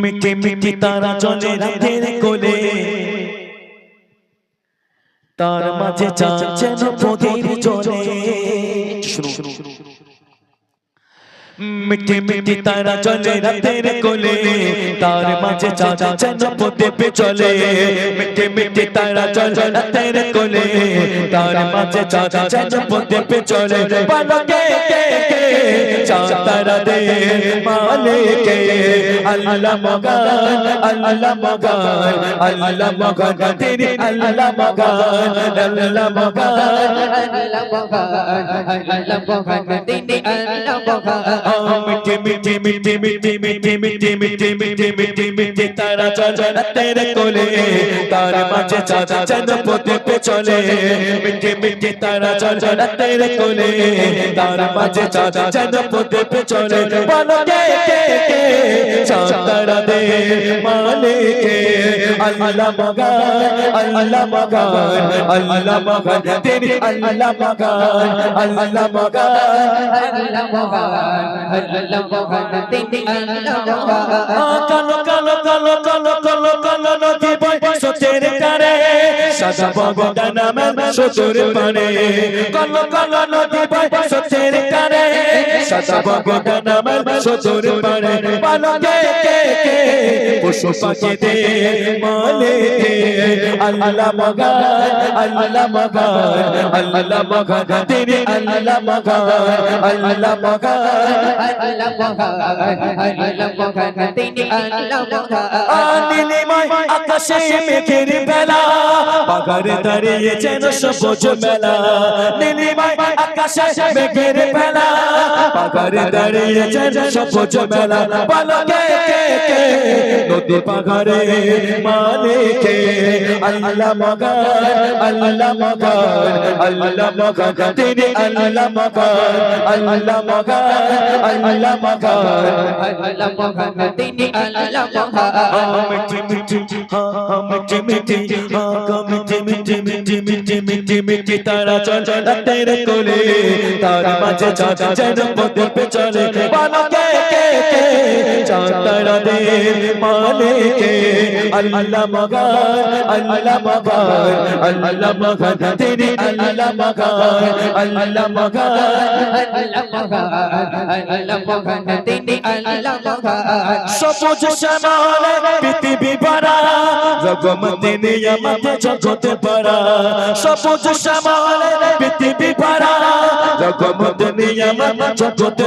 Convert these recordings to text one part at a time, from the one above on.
মিটি মিটি তারা জলে রাতের কোলে তার মাঝে চাঁদ যেন প্রদীপ জ্বলে মিটি মিটি তারা চলে রাতের কোলে তার মাঝে চাঁদ যেন প্রদীপ চলে মিটি মিটি তারা চলে রাতের কোলে তার মাঝে চাঁদ যেন প্রদীপ চলে পালকে কে কে চাঁদ তারা দে মালিকে আল্লাহ মগান আল্লাহ মগান আল্লাহ মগান তেরি আল্লাহ মগান আল্লাহ মগান মিটি মিটি মিটি মিটি মিটি মিটি মিটি মিটি মিটি মিটি তারা চলে তেরে কোলে তার মাঝে চাঁদ চাঁদ প্রদীপ চলে মিটি মিটি তারা চলে তেরে কোলে তার মাঝে চাঁদ চাঁদ বলো কে কে কে अल्लाह मगन अल्लाह मगन अल्लाह मगन तेरी अल्लाह मगन अल्लाह मगन अल्लाह मगन अल्लाह मगन तेरी अल्लाह मगन कल कल कल कल कल कल नदी बह सोचेर करे सदा भगवान नाम सोचुर पड़े कल कल नदी পশু পাখি দে মালে আল্লাহ মগান আল্লাহ মগান আল্লাহ মগান তেরে আল্লাহ মগান আল্লাহ মগান আকাশে মেঘের বেলা পাগারে দাঁড়িয়ে যেন সবুজ মেলা নীলিময় আকাশে মেঘের বেলা পাগারে দাঁড়িয়ে যেন সবুজ মেলা পালকে নদী পাহাড়ে মালিকে আল্লাহ মগার আল্লাহ মগার আল্লাহ মগার তিনি আল্লাহ মগার আল্লাহ মগার আল্লাহ মগার আল্লাহ মগার তিনি আল্লাহ মগার মিঠি মিঠি হ্যাঁ মিঠি মিঠি হ্যাঁ মিঠি মিঠি মিঠি মিঠি মিঠি মিঠি তারা চল চল তেরে কোলে। তার মাঝে চল চল পথে চলে চাঁদারাদের মালিকে। আল্লাহ মগার আল্লাহ মগার আল্লাহ মগার তিনি আল্লাহ মগার আল্লাহ মগার আল্লাহ মগার আল্লাহ মগার পৃথিবী ভরা, জগমতে নিয়ামত জগতে ভরা। সবুজ শ্যামলে পৃথিবী ভরা, জগমতে নিয়ামত জগতে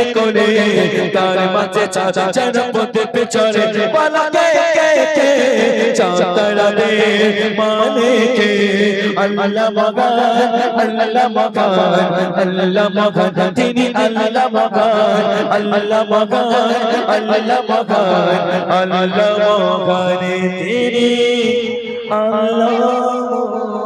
কোলে তার মাঝে চাঁদ যেন পথে পে চলে পালকে কে কে? চাঁদ তারা দে মালিকে আল্লাহ মগান আল্লাহ মগান আল্লাহ মগান। তিনি আল্লাহ মগান আল্লাহ মগান আল্লাহ মগান আল্লাহ মগান তিনি আল্লাহ